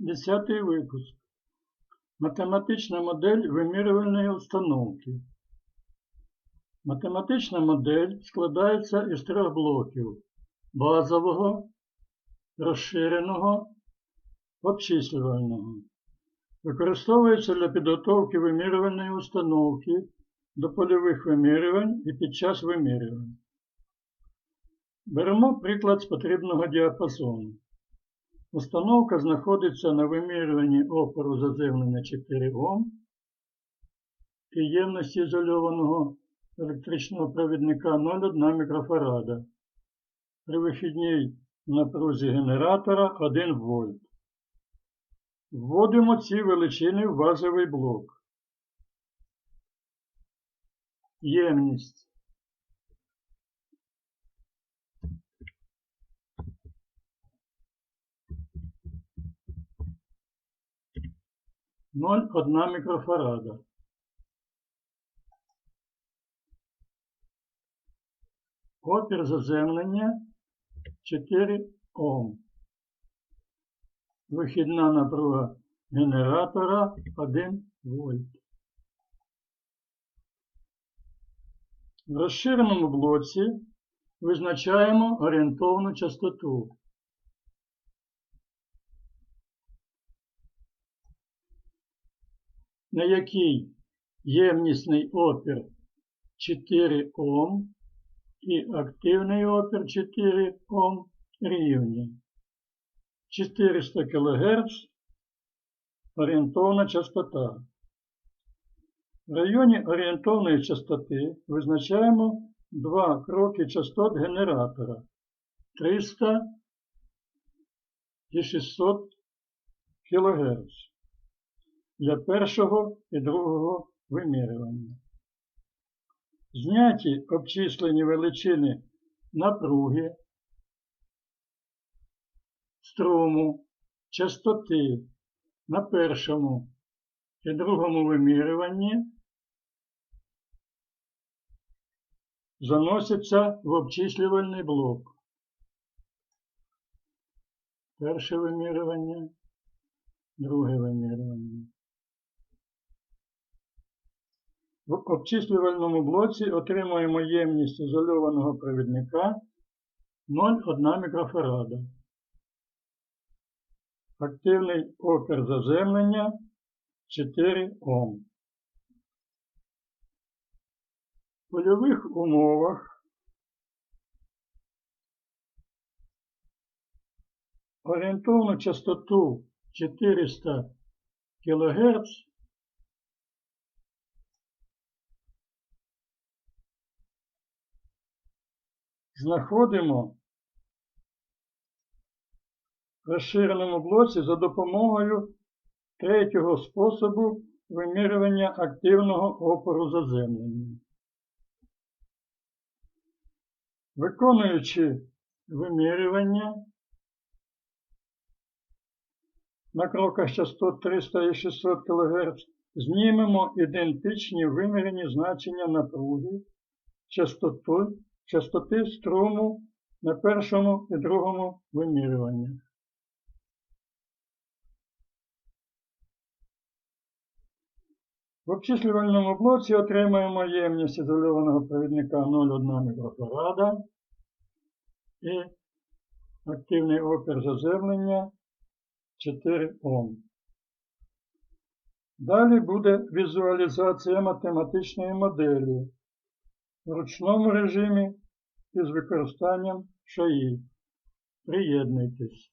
Десятий випуск. Математична модель вимірювальної установки. Математична модель складається із трьох блоків базового, розширеного, обчислювального. Використовується для підготовки вимірювальної установки до польових вимірювань і під час вимірювань. Беремо приклад з потрібного діапазону. Установка знаходиться на вимірюванні опору заземлення 4 Ом і ємності ізольованого електричного провідника 0,1 мікрофарада. При вихідній напрузі генератора 1 вольт. Вводимо ці величини в базовий блок. Ємність Ноль одна мікрофарада. Опір заземлення 4 Ом. Вихідна напруга генератора 1 вольт. В розширеному блоці визначаємо орієнтовну частоту. На якій ємнісний опір 4 Ом і активний опір 4 Ом рівні. 400 кГц орієнтовна частота. В районі орієнтовної частоти визначаємо два кроки частот генератора 300 і 600 кГц для першого і другого вимірювання. Зняті обчислені величини напруги, струму, частоти на першому і другому вимірюванні заносяться в обчислювальний блок. Перше вимірювання, друге вимірювання. В обчислювальному блоці отримуємо ємність ізольованого провідника 0,1 мікрофарада. Активний опір заземлення 4 Ом. В польових умовах орієнтовну частоту 400 кГц знаходимо в розширеному блоці за допомогою третього способу вимірювання активного опору заземлення. Виконуючи вимірювання на кроках частот 300 і 600 кГц, знімемо ідентичні вимірені значення напруги, частоти частоти струму на першому і другому вимірюванні. В обчислювальному блоці отримаємо ємність ізольованого провідника 0,1 мікрофарада і активний опір заземлення 4 Ом. Далі буде візуалізація математичної моделі в ручному режимі із використанням шаї. Приєднуйтесь.